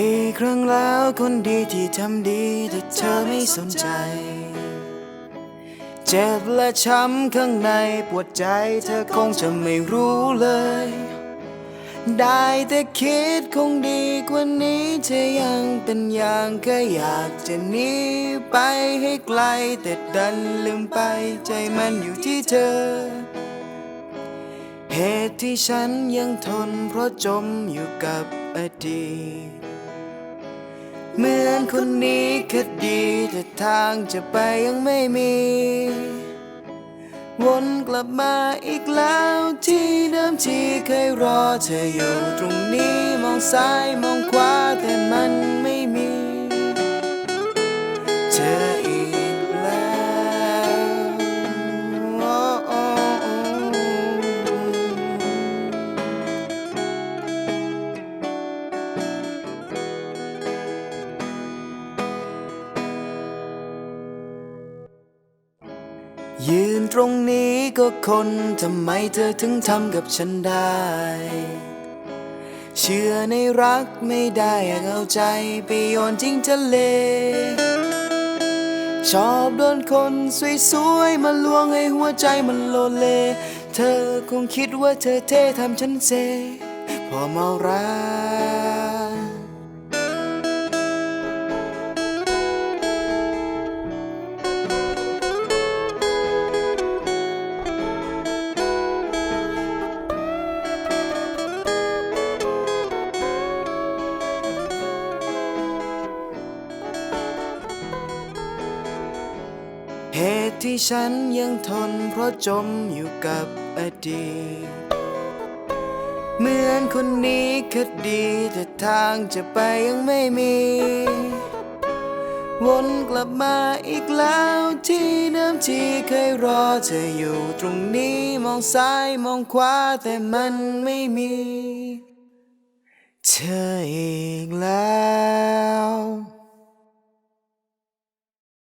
ี่ครั้งแล้วคนดีที่ทำดีแต่เธอไม่สนใจ เจ็บและช้ำข้างในปวดใจเธอคงจะไม่รู้เลย ได้แต่คิดคงดีกว่านี้เธอยังเป็นอย่างแค่อยากจะหนีไปให้ไกล แต่ดันลืมไปใจมันอยู่ที่เธอเหตุที่ฉันยังทนเพราะจมอยู่กับอดีต เหมือนคนนี้คดีแต่ทางจะไปยังไม่มี วนกลับมาอีกแล้วที่เดิมที่เคยรอเธออยู่ตรงนี้มองซ้ายมองขวาแต่มัน ยืนตรงนี้ก็คนทำไมเธอถึงทำกับฉันได้ เชื่อในรักไม่ได้เอาใจไปโยนทิ้งทะเล ชอบโดนคนสวยๆมาลวงให้หัวใจมันโลเล เธอคงคิดว่าเธอเท่ทำฉันเซพอเมารัก ที่ฉันยังทนเพราะจมอยู่กับอดีต เหมือนคนนี้คดีแต่ทางจะไปยังไม่มี วนกลับมาอีกแล้วที่เดิมที่เคยรอเธออยู่ตรงนี้มองซ้ายมองขวาแต่มันไม่มี เธออีกแล้ว